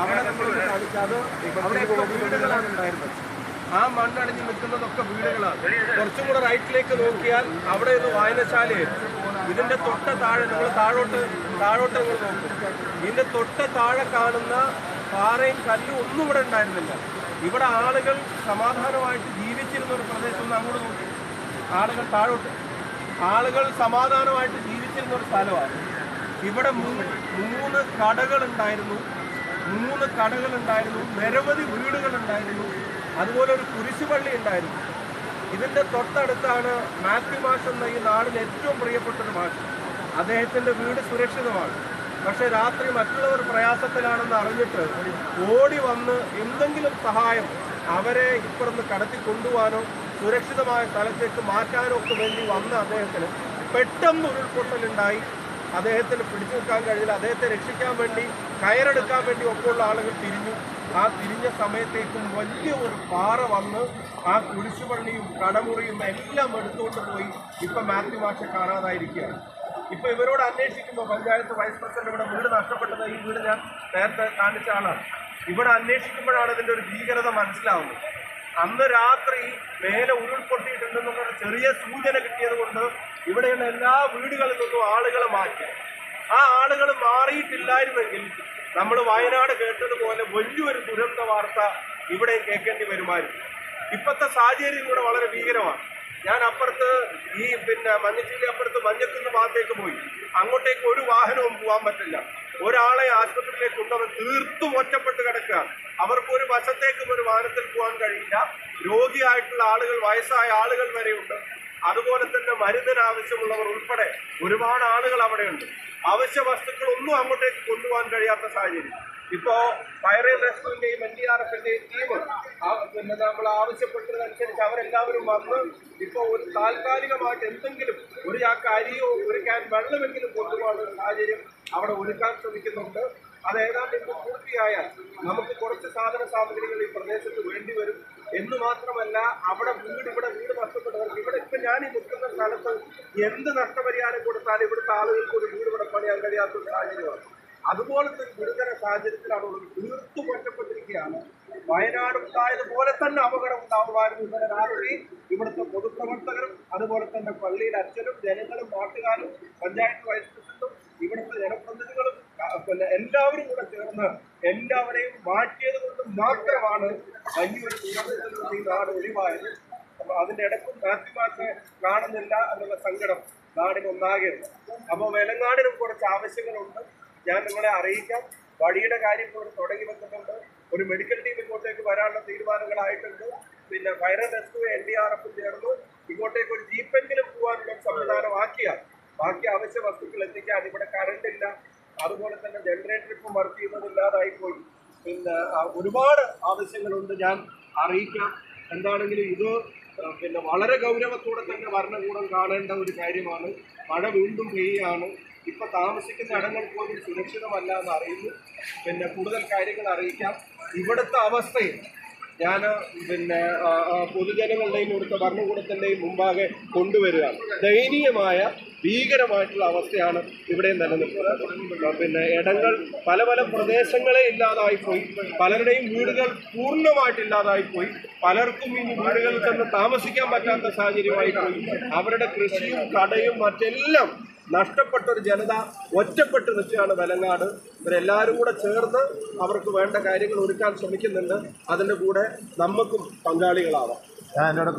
അവിടെ അവിടെയൊക്കെ വീടുകളാണ് ഉണ്ടായിരുന്നത് ആ മണ്ണടിഞ്ഞ് നിൽക്കുന്നതൊക്കെ വീടുകളാണ് കുറച്ചും കൂടെ റൈറ്റിലേക്ക് നോക്കിയാൽ അവിടെ ഒരു വായനശാലയായിരുന്നു ഇതിന്റെ തൊട്ട താഴെ നിങ്ങൾ താഴോട്ട് താഴോട്ട് നിങ്ങൾ നോക്കും ഇതിന്റെ തൊട്ട താഴെ കാണുന്ന പാറയും കല്ലും ഒന്നും ഇവിടെ ഉണ്ടായിരുന്നില്ല ഇവിടെ ആളുകൾ സമാധാനമായിട്ട് ജീവിച്ചിരുന്ന ഒരു പ്രദേശം അങ്ങോട്ട് നോക്കി ആളുകൾ താഴോട്ട് ആളുകൾ സമാധാനമായിട്ട് ജീവിച്ചിരുന്ന ഒരു സ്ഥലമാണ്. ഇവിടെ മൂന്ന് കടകൾ ഉണ്ടായിരുന്നു മൂന്ന് കടകൾ ഉണ്ടായിരുന്നു നിരവധി വീടുകൾ ഉണ്ടായിരുന്നു അതുപോലെ ഒരു കുരിശുപള്ളി ഉണ്ടായിരുന്നു. ഇതിന്റെ തൊട്ടടുത്താണ് മാത്യു മാഷ് എന്ന ഈ നാടിന് ഏറ്റവും പ്രിയപ്പെട്ട ഒരു മാഷ്. അദ്ദേഹത്തിന്റെ വീട് സുരക്ഷിതമാണ്. പക്ഷെ രാത്രി മറ്റുള്ളവർ പ്രയാസത്തിലാണെന്ന് അറിഞ്ഞിട്ട് ഓടി വന്ന് എന്തെങ്കിലും സഹായം അവരെ ഇപ്പുറന്ന് കടത്തി കൊണ്ടുപോകാനോ സുരക്ഷിതമായ സ്ഥലത്തേക്ക് മാറ്റാനോ ഒക്കെ വേണ്ടി വന്ന അദ്ദേഹത്തിന് പെട്ടെന്ന് ഉരുൾപൊട്ടലുണ്ടായി. അദ്ദേഹത്തിന് പിടിച്ചു നിൽക്കാൻ കഴിഞ്ഞില്ല അദ്ദേഹത്തെ രക്ഷിക്കാൻ വേണ്ടി കയറെടുക്കാൻ വേണ്ടി ഒക്കെയുള്ള ആളുകൾ തിരിഞ്ഞു. ആ തിരിഞ്ഞ സമയത്തേക്കും വലിയ ഒരു പാറ വന്ന് ആ കുരിശുപള്ളിയും കടമുറിയും എല്ലാം എടുത്തുകൊണ്ട് പോയി ഇപ്പൊ മാത്യു മാഷ കാണാതായിരിക്കുകയാണ്. ഇപ്പൊ ഇവരോട് അന്വേഷിക്കുമ്പോൾ പഞ്ചായത്ത് വൈസ് പ്രസിഡന്റ് ഇവിടെ വീട് നഷ്ടപ്പെട്ടത്. ഈ വീട് ഞാൻ നേരത്തെ കാണിച്ച ആളാണ്. ഇവിടെ അന്വേഷിക്കുമ്പോഴാണ് ഇതിന്റെ ഒരു ഭീകരത മനസ്സിലാവുന്നത്. അന്ന് രാത്രി മേലെ ഉരുൾപൊട്ടിയിട്ടുണ്ടെന്നുള്ള ചെറിയ സൂചന കിട്ടിയത് കൊണ്ട് ഇവിടെയുള്ള എല്ലാ വീടുകളിൽ നിന്നും ആളുകളെ മാറ്റി. ആ ആളുകൾ മാറിയിട്ടില്ലായിരുന്നെങ്കിൽ നമ്മൾ വയനാട് കേട്ടതുപോലെ വലിയൊരു ദുരന്ത വാർത്ത ഇവിടെ കേൾക്കേണ്ടി വരുമായിരുന്നു. ഇപ്പോഴത്തെ സാഹചര്യം കൂടെ വളരെ ഭീകരമാണ്. ഞാൻ അപ്പുറത്ത് ഈ പിന്നെ മഞ്ഞച്ചിന്റെ അപ്പുറത്ത് മഞ്ഞക്കുന്ന് ഭാഗത്തേക്ക് പോയി. അങ്ങോട്ടേക്ക് ഒരു വാഹനവും പോകാൻ പറ്റില്ല. ഒരാളെ ആശുപത്രിയിലേക്ക് കൊണ്ടവർ തീർത്തും ഒറ്റപ്പെട്ട് കിടക്കുക. അവർക്ക് ഒരു വശത്തേക്കും ഒരു വാഹനത്തിൽ പോകാൻ കഴിയില്ല. രോഗിയായിട്ടുള്ള ആളുകൾ വയസ്സായ ആളുകൾ വരെയുണ്ട്. അതുപോലെ തന്നെ മരുന്നിന് ആവശ്യമുള്ളവർ ഉൾപ്പെടെ ഒരുപാട് ആളുകൾ അവിടെയുണ്ട്. അവശ്യ വസ്തുക്കളൊന്നും അങ്ങോട്ടേക്ക് കൊണ്ടുപോകാൻ കഴിയാത്ത സാഹചര്യം. ഇപ്പോ ഫയർ ആൻഡ് റെസ്ക്യൂവിന്റെയും എൻ ഡി ആർ എഫിന്റെയും ടീം പിന്നെ നമ്മൾ ആവശ്യപ്പെട്ടതനുസരിച്ച് അവരെല്ലാവരും വന്ന് ഇപ്പോൾ ഒരു താൽക്കാലികമായിട്ട് എന്തെങ്കിലും ഒരു ചാക്ക് അരിയോ ഒരു ക്യാൻ വെള്ളമെങ്കിലും കൊണ്ടുപോകാനുള്ള സാഹചര്യം അവിടെ ഒരുക്കാൻ ശ്രമിക്കുന്നുണ്ട്. അത് ഏതാണ്ട് ഇപ്പോൾ പൂർത്തിയായാൽ നമുക്ക് കുറച്ച് സാധന സാമഗ്രികൾ ഈ പ്രദേശത്ത് വേണ്ടി വരും. എന്ന് മാത്രമല്ല അവിടെ വീട് ഇവിടെ വീട് നഷ്ടപ്പെട്ടവർക്ക് ഇവിടെ ഇപ്പൊ ഞാൻ ഈ നിൽക്കുന്ന സ്ഥലത്ത് എന്ത് നഷ്ടപരിഹാരം കൊടുത്താലും ഇവിടുത്തെ ആളുകൾക്ക് ഒരു വീട് ഇവിടെ പണിയാൻ കഴിയാത്ത സാഹചര്യമാണ്. അതുപോലത്തെ ഗുരുതര സാഹചര്യത്തിലാണ് ഉള്ളത്. തീർത്തു ഒറ്റപ്പെട്ടിരിക്കുകയാണ് വയനാട് ഉണ്ടായതുപോലെ തന്നെ അപകടം ഉണ്ടാവുമായിരുന്നു ഇന്നലെ രാത്രി ഇവിടുത്തെ പൊതുപ്രവർത്തകരും അതുപോലെ തന്നെ പള്ളിയിൽ അച്ഛനും ജനങ്ങളും നാട്ടുകാരും പഞ്ചായത്ത് വൈസ് പ്രസിഡന്റും ഇവിടുത്തെ ജനപ്രതിനിധികളും പിന്നെ എല്ലാവരും കൂടെ ചേർന്ന് എല്ലാവരെയും മാറ്റിയത് കൊണ്ട് മാത്രമാണ് വലിയൊരു ദുരന്തത്തിൽ ഈ നാട് ഒഴിവായത്. അപ്പൊ അതിന്റെ ഇടയ്ക്കും മാത്യുമാർക്ക് കാണുന്നില്ല എന്നുള്ള സങ്കടം നാടിനൊന്നാകെയുണ്ട് അപ്പോൾ വെലങ്ങാടിനും കുറച്ച് ആവശ്യങ്ങളുണ്ട്. ഞാൻ നിങ്ങളെ അറിയിക്കാം. വഴിയുടെ കാര്യം ഇവിടെ തുടങ്ങി വെക്കുന്നുണ്ട് ഒരു മെഡിക്കൽ ടീം ഇങ്ങോട്ടേക്ക് വരാനുള്ള തീരുമാനങ്ങളായിട്ടുണ്ട്. പിന്നെ fire and rescue N D R എഫും ചേർന്ന് ഇങ്ങോട്ടേക്ക് ഒരു ജീപ്പെങ്കിലും പോകാനുള്ള ഒരു സംവിധാനമാക്കിയാൽ ബാക്കി അവശ്യ വസ്തുക്കൾ എത്തിക്കാൻ ഇവിടെ കറണ്ട് ഇല്ല. അതുപോലെ തന്നെ ജനറേറ്റർ ഇപ്പം വർക്ക് ചെയ്യുന്നത് ഇല്ലാതായി പോയി പിന്നെ ഒരുപാട് ആവശ്യങ്ങളുണ്ട്. ഞാൻ അറിയിക്കാം. എന്താണെങ്കിലും ഇത് പിന്നെ വളരെ ഗൗരവത്തോടെ തന്നെ ഭരണകൂടം കാണേണ്ട ഒരു കാര്യമാണ്. മഴ വീണ്ടും പെയ്യുകയാണ്. ഇപ്പൊ താമസിക്കുന്ന ഇടങ്ങൾ പോലും സുരക്ഷിതമല്ല എന്ന് അറിയുന്നു. പിന്നെ കൂടുതൽ കാര്യങ്ങൾ അറിയിക്കാം. ഇവിടുത്തെ അവസ്ഥയിൽ ഞാൻ പിന്നെ പൊതുജനങ്ങളുടെയും ഇവിടുത്തെ ഭരണകൂടത്തിന്റെയും മുമ്പാകെ കൊണ്ടുവരികയാണ്. ദയനീയമായ ഭീകരമായിട്ടുള്ള അവസ്ഥയാണ് ഇവിടെ നിലനിൽക്കുന്നത്. പിന്നെ ഇടങ്ങൾ പല പല പ്രദേശങ്ങളെ ഇല്ലാതായിപ്പോയി. പലരുടെയും വീടുകൾ പൂർണമായിട്ട് ഇല്ലാതായിപ്പോയി. പലർക്കും ഇനി വീടുകളിൽ തന്നെ താമസിക്കാൻ പറ്റാത്ത സാഹചര്യമായിപ്പോയി. അവരുടെ കൃഷിയും കടയും മറ്റെല്ലാം നഷ്ടപ്പെട്ട ഒരു ജനത ഒറ്റപ്പെട്ട് നിൽക്കുകയാണ് വെലങ്ങാട് ഇവരെല്ലാവരും കൂടെ ചേർന്ന് അവർക്ക് വേണ്ട കാര്യങ്ങൾ ഒരുക്കാൻ ശ്രമിക്കുന്നുണ്ട്. അതിന്റെ കൂടെ നമുക്കും പങ്കാളികളാവാം. ഞാൻ എന്റെ ഒരു